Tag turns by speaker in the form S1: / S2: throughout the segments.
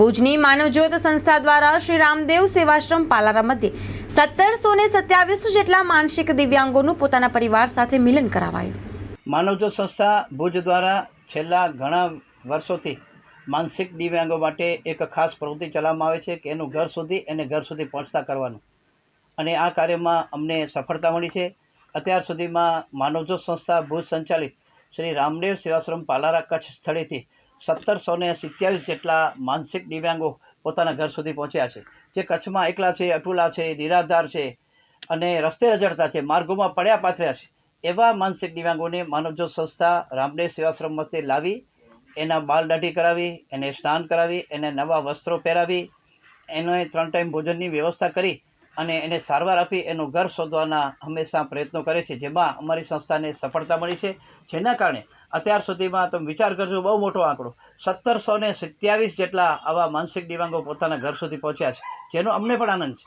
S1: ભુજની માનવજ્યોત સંસ્થા દ્વારા શ્રી રામદેવ સેવાશ્રમ પાલારા મધ્યે સત્તરસો ને સત્યાવીસ જેટલા માનસિક દિવ્યાંગોનું પોતાના પરિવાર સાથે મિલન કરાવાયું.
S2: માનવજ્યોત સંસ્થા ભુજ દ્વારા છેલ્લા ઘણા વર્ષોથી માનસિક દિવ્યાંગો માટે એક ખાસ પ્રવૃત્તિ ચલાવવામાં આવે છે કે એનું ઘર સુધી એને ઘર સુધી પહોંચતા કરવાનું. અને આ કાર્યમાં અમને સફળતા મળી છે. અત્યાર સુધીમાં માનવજ્યોત સંસ્થા ભુજ સંચાલિત શ્રી રામદેવ સેવાશ્રમ પાલારા કચ્છ સ્થળેથી સત્તરસો ને સિત્યાવીસ જેટલા માનસિક દિવ્યાંગો પોતાના ઘર સુધી પહોંચ્યા છે. જે કચ્છમાં એકલા છે, અટુલા છે, નિરાધાર છે અને રસ્તે રજડતા છે, માર્ગોમાં પડ્યા પાથર્યા છે. એવા માનસિક દિવ્યાંગોને માનવજ્યોત સંસ્થા રામદેવ સેવાશ્રમ મતે લાવી, એના બાલ દાઢી કરાવી, એને સ્નાન કરાવી, એને નવા વસ્ત્રો પહેરાવી, એને ત્રણ ટાઈમ ભોજનની વ્યવસ્થા કરી અને એને સારવાર આપી એનું ઘર શોધવાના હંમેશા પ્રયત્નો કરે છે, જેમાં અમારી સંસ્થાને સફળતા મળી છે. જેના કારણે અત્યાર સુધીમાં તમે વિચાર કરજો, બહુ મોટો આંકડો. સત્તરસો ને સત્યાવીસ જેટલા આવા માનસિક દિવ્યાંગો પોતાના ઘર સુધી પહોંચ્યા છે, જેનો અમને પણ આનંદ છે.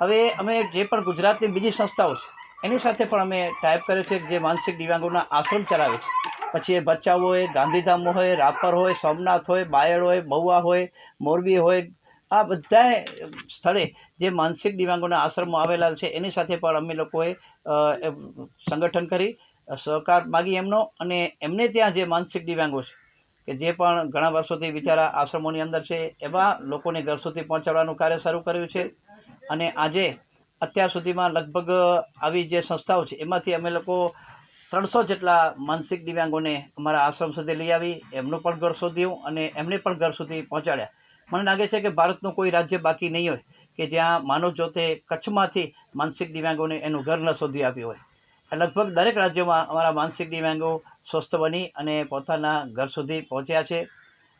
S2: હવે અમે જે પણ ગુજરાતની બીજી સંસ્થાઓ છે, એની સાથે પણ અમે ટાઈપ કર્યો છે જે માનસિક દિવ્યાંગોના આશ્રમ ચલાવે છે. પછી એ બચ્ચાઓ હોય ગાંધીધામ હોય, રાપર હોય, સોમનાથ હોય, બાયડ હોય, મહુવા હોય, મોરબી હોય આ બધા સ્થળે જે માનસિક દિવ્યાંગોના આશ્રમો આવેલા છે, એની સાથે પણ અમે લોકોએ સંગઠન કરી સહકાર માગી એમનો અને એમને ત્યાં જે માનસિક દિવ્યાંગો છે, કે જે પણ ઘણા વર્ષોથી બિચારા આશ્રમોની અંદર છે, એવા લોકોને ઘર સુધી પહોંચાડવાનું કાર્ય શરૂ કર્યું છે અને આજે, અત્યાર સુધીમાં લગભગ આવી જે સંસ્થાઓ છે, એમાંથી અમે લોકો ત્રણસો જેટલા માનસિક દિવ્યાંગોને અમારા આશ્રમ સુધી લઈ આવી, એમનું પણ ઘર શોધ્યું અને એમને પણ ઘર સુધી પહોંચાડ્યા. મને લાગે છે કે ભારતનું કોઈ રાજ્ય બાકી નહીં હોય કે જ્યાં માનવ જ્યોતે કચ્છમાંથી માનસિક દિવ્યાંગોને એનું ઘર ન શોધી આપ્યું હોય. લગભગ દરેક રાજ્યોમાં અમારા માનસિક દિવ્યાંગો સ્વસ્થ બની અને પોતાના ઘર સુધી પહોંચ્યા છે.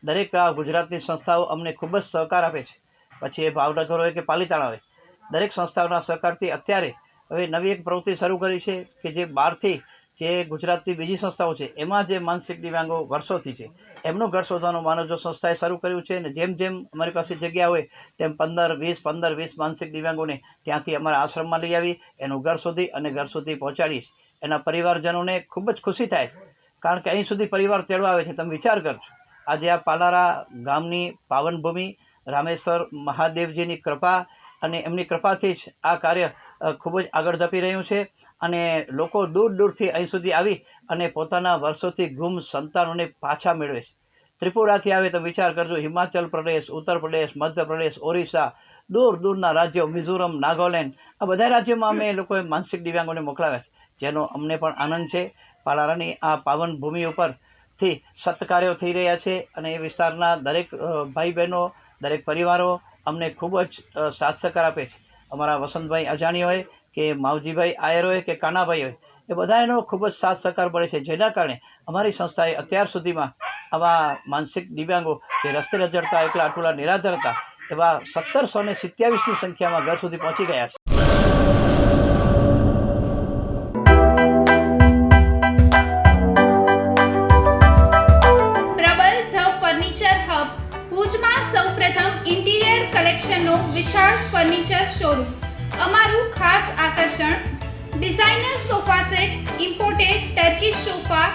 S2: દરેક ગુજરાતની સંસ્થાઓ અમને ખૂબ જ સહકાર આપે છે. પછી એ ભાવનગર હોય કે પાલીતાણા હોય, દરેક સંસ્થાઓના સહકારથી અત્યારે હવે નવી એક પ્રવૃત્તિ શરૂ કરી છે કે જે બહારથી જે ગુજરાતની બીજી સંસ્થાઓ છે, એમાં જે માનસિક દિવ્યાંગો વર્ષોથી છે, એમનું ઘર શોધવાનું માનવજો સંસ્થાએ શરૂ કર્યું છે અને જેમ જેમ અમારી પાસે જગ્યા હોય, તેમ પંદર, વીસ પંદર, વીસ માનસિક દિવ્યાંગોને ત્યાંથી અમારા આશ્રમમાં લઈ આવી, એનું ઘર સુધી અને ઘર સુધી પહોંચાડીશ. એના પરિવારજનોને ખૂબ જ ખુશી થાય છે કારણ કે અહીં સુધી પરિવાર તેડવા આવે છે, તમે વિચાર કરજો. આજે આ પાલારા ગામની પાવનભૂમિ, રામેશ્વર મહાદેવજીની કૃપા અને એમની કૃપાથી જ આ કાર્ય ખૂબ જ આગળ ધપી રહ્યું છે. અને લોકો દૂર દૂરથી અહીં સુધી આવી અને પોતાના વર્ષોથી ગુમ સંતાનોને પાછા મેળવે છે. ત્રિપુરાથી આવે તો વિચાર કરજો, હિમાચલ પ્રદેશ, ઉત્તર પ્રદેશ મધ્યપ્રદેશ ઓરિસ્સા, દૂર દૂરના રાજ્યો, મિઝોરમ, નાગાલેન્ડ, આ બધા રાજ્યોમાં અમે લોકોએ માનસિક દિવ્યાંગોને મોકલાવ્યા છે, જેનો અમને પણ આનંદ છે. પાલારાની આ પાવન ભૂમિ ઉપરથી સત્કાર્યો થઈ રહ્યા છે અને એ વિસ્તારના દરેક ભાઈ બહેનો દરેક પરિવારો અમને ખૂબ જ સાથ સહકાર આપે છે. અમારા વસંતભાઈ અજાણી હોય કે માવજીભાઈ આયર હોય કે કાનાભાઈ હોય એ બધા એનો ખૂબ જ સાથ સહકાર મળે છે. જેના કારણે અમારી સંસ્થાએ અત્યાર સુધીમાં આવા માનસિક દિવ્યાંગો જે રસ્તે રજડતા એકલા આટલા નિરાધાર હતા, એવા સત્તરસો ને સિત્યાવીસની સંખ્યામાં ઘર સુધી પહોંચી ગયા છે.
S3: ભુજમાં સૌપ્રથમ ઇન્ટિરિયર કલેક્શનનો વિશાળ ફર્નિચર શોરૂમ. અમારું ખાસ આકર્ષણ designer sofa set imported Turkish sofa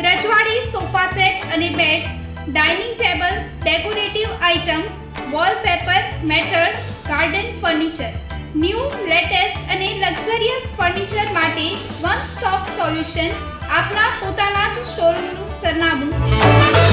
S3: રજવાડી સોફા સેટ અને bed dining table decorative items wallpaper mattress garden furniture new latest અને લક્ઝરિયસ ફર્નિચર માટે વન સ્ટોપ સોલ્યુશન આપના પોતાના જ શોરૂમનું સરનામું.